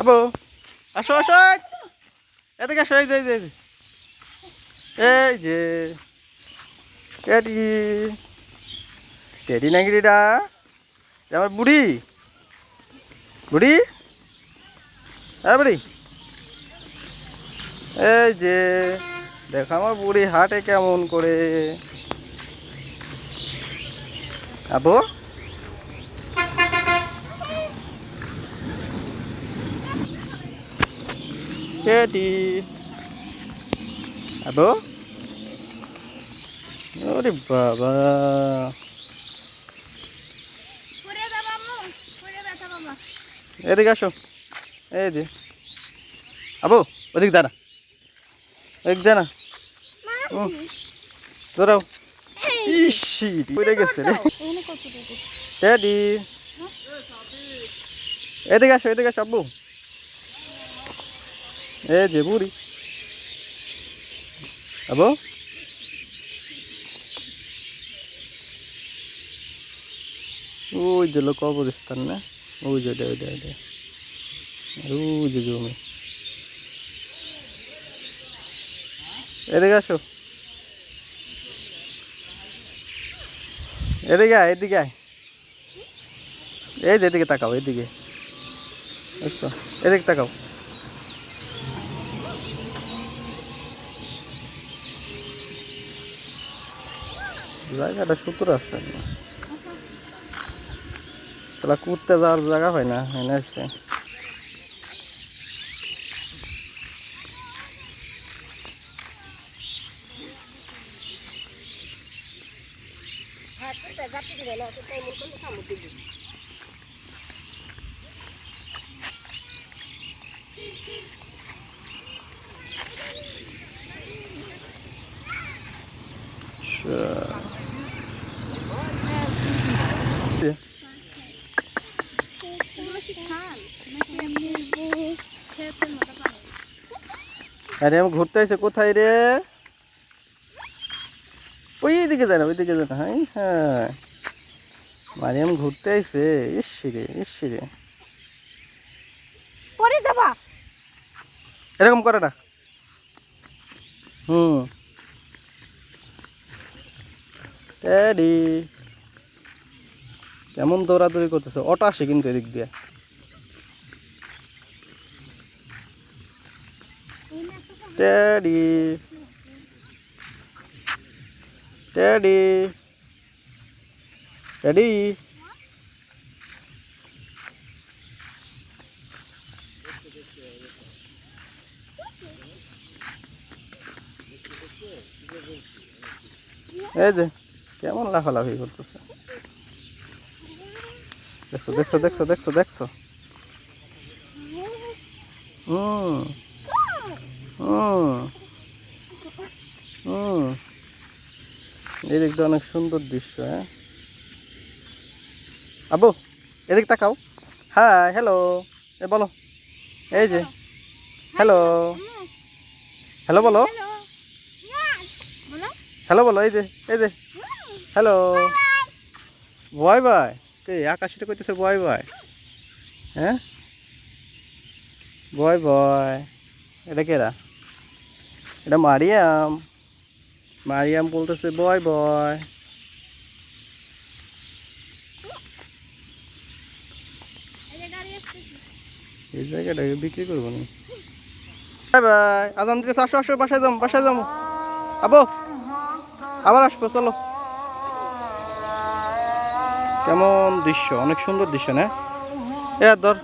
আবু আসো আসো। এদিকে আসো এই যে এই যে, এই যে। টেডি। টেডি নাকি রেডা আমার বুড়ি। বুড়ি? হ্যাঁ বুড়ি। এই যে দেখো আমার বুড়ি হাটে কেমন করে। আবু? টেডি আবু ওরে বাবা এদিকে আসো এই যে আবু ওদিক দাঁড়া ওদিক দাঁড়া ও ধরাও ইসি পড়ে গেছে রে টেডি এদিকে আসো এদিকে আসো আব্বু এই যে বুড়ি আবু ওই যে লোক কবরস্থান না ওই যে ওইটা ওইটা ওইটা আর ওই যে জমি এদিকে আসো এদিকে আয় এদিকে আয় এই যে এদিকে তাকাও এদিকে দেখছ এদিকে তাকাও জায়গাটা সুতোর আছে না তাহলে কুদতে যাওয়ার জায়গা হয় না হয় না সে আরে আমি ঘুরতে এসে কোথায় রে? ওই দিকে জানা ওই দিকে জানা হ্যাঁ হ্যাঁ মারিয়াম ঘুরতে আইসে ইসি রে ইসি রে। পড়ে যাবা। এরকম করে না। হুম। কেমন দৌড়াদৌড়ি করতেছে ওটা আসে কিন্তু এদিক দিয়ে। টেডি। টেডি। টেডি। এই যে, কেমন লাফালাফি করতেছে। দেখছ দেখছ দেখছ দেখছ দেখছ। হুম হুম হুম এই অনেক সুন্দর দৃশ্য হ্যাঁ? আবু এদিক তাকাও। হ্যাঁ হ্যালো এ বলো। এই যে হ্যালো হ্যালো বলো। হ্যালো বলো এই যে এই যে হ্যালো বয় বাই কে আকাশটা কইতেছে বয় বাই হ্যাঁ? বয় বয়। এটা কেরা এটা মারিয়াম। মারিয়াম বলতেছে বয় বয়। এই জায়গাটাকে বিক্রি করব না। Bye bye. আজান দিতেছে আসো আসো বাসায় যাব বাসায় যাব আবো আবার আসব চলো। কেমন দৃশ্য? অনেক সুন্দর দৃশ্য না? এ ধর।